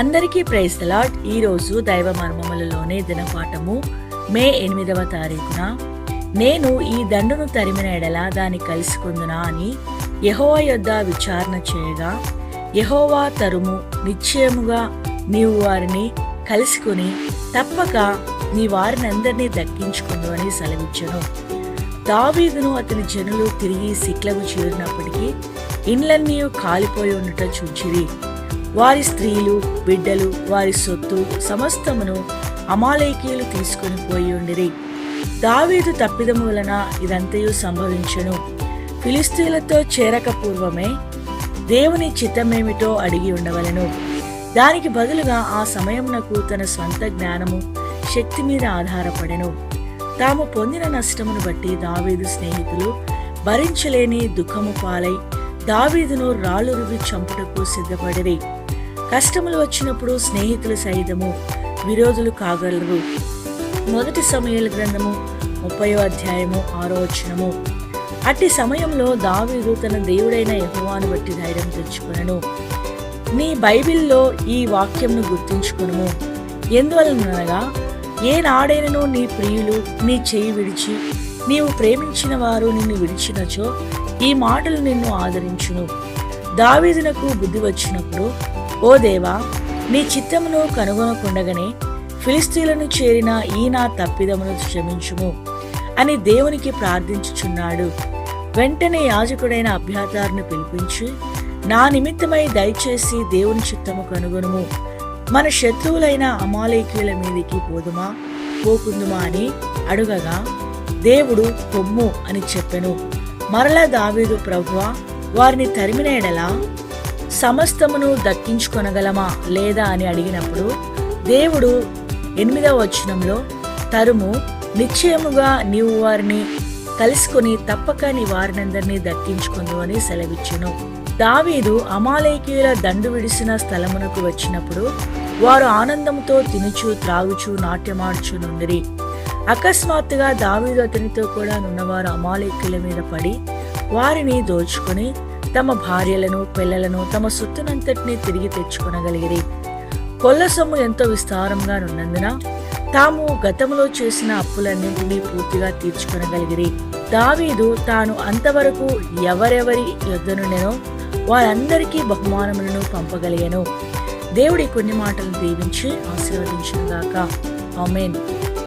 అందరికీ ప్రైజ్ తలాట్ ఈరోజు దైవ మర్మములలోనే దినపాఠము. మే ఎనిమిదవ తారీఖున. నేను ఈ దండును తరిమిన ఎడల దాన్ని కలుసుకుందునా అని యహోవా యొద్ద విచారణ చేయగా యహోవా తరుము నిశ్చయముగా నీవు వారిని కలుసుకుని తప్పక నీ వారినందరినీ దక్కించుకుందు అని సెలవిచ్చను. దావీదును అతని జనులు తిరిగి సిక్లకు చేరినప్పటికీ ఇండ్లన్నీ కాలిపోయి ఉండుట చూచిరి. వారి స్త్రీలు బిడ్డలు వారి సొత్తు సమస్తమును అమాలేకీయులు తీసుకుని పోయి ఉండిరి. దావీదు తప్పిదము వలన ఇదంతయు సంభవించును. ఫిలిస్తీన్లతో చేరక పూర్వమే దేవుని చిత్తమేమిటో అడిగి ఉండవలెను. దానికి బదులుగా ఆ సమయమునకు తన స్వంత జ్ఞానము శక్తి మీద ఆధారపడెను. తాము పొందిన నష్టమును బట్టి దావీదు స్నేహితులు భరించలేని దుఃఖము పాలై దావీదును రాళ్ళురువి చంపుటకు సిద్ధపడిరి. కష్టములు వచ్చినప్పుడు స్నేహితులు సైతము విరోధులు కాగలరు. మొదటి సమయాల గ్రంథము ముప్పయో అధ్యాయము ఆరో వచనము. అట్టి సమయంలో దావీదు తన దేవుడైన యహోవాను బట్టి ధైర్యం తెచ్చుకున్నాను నీ బైబిల్లో ఈ వాక్యంను గుర్తుంచుకును ఎందువలనగా ఏనాడైనను నీ ప్రియులు నీ చేయి విడిచి నీవు ప్రేమించిన వారు నిన్ను విడిచినచో ఈ మాటలు నిన్ను ఆదరించును. దావీదునకు బుద్ధి వచ్చినప్పుడు ఓ దేవా నీ చిత్తమును కనుగొనకుండగానే ఫిలిస్తీన్లను చేరిన ఈ నా తప్పిదమును క్షమించుము అని దేవునికి ప్రార్థించుచున్నాడు. వెంటనే యాజకుడైన అభ్యాతారును పిలిపించి నా నిమిత్తమై దయచేసి దేవుని చిత్తము కనుగొనుము. మన శత్రువులైన అమాలేకీల మీదికి పోదుమా? పోకుందుమా? అని అడుగగా దేవుడు కొమ్ము అని చెప్పెను. మరల దావీదు ప్రభువా వారిని తరిమిన ఎడలా సమస్తమును దక్కించుకొనగలమా లేదా అని అడిగినప్పుడు దేవుడు ఎనిమిదవ వచనంలో తరుము నిశ్చయముగా నీవు వారిని కలుసుకొని తప్పక నీ వారినందరినీ దక్కించుకుందు అని సెలవిచ్చును. దావీదు అమాలేకీయుల దండు విడిసిన స్థలమునకు వచ్చినప్పుడు వారు ఆనందంతో తినుచు త్రాగుచు నాట్యమాడుచు నుండిరి. అకస్మాత్తుగా దావీదు అతనితో కూడా ఉన్నవారు అమాలేకుల మీద పడి వారిని దోచుకొని తమ భార్యలను పిల్లలను తమ సొత్తునంతటిని తిరిగి తెచ్చుకొనగలిగిరి. కొల్ల సొమ్ము ఎంతో విస్తారంగా ఉన్నందున తాము గతంలో చేసిన అప్పులన్నింటినీ పూర్తిగా తీర్చుకొనగలిగిరి. దావీదు తాను అంతవరకు ఎవరెవరి యుద్ధనుండెనో వారందరికీ బహుమానములను పంపగలిగాను. దేవుడి కొన్ని మాటలు దీవించి ఆశీర్వదించుగాక ఆమెన్.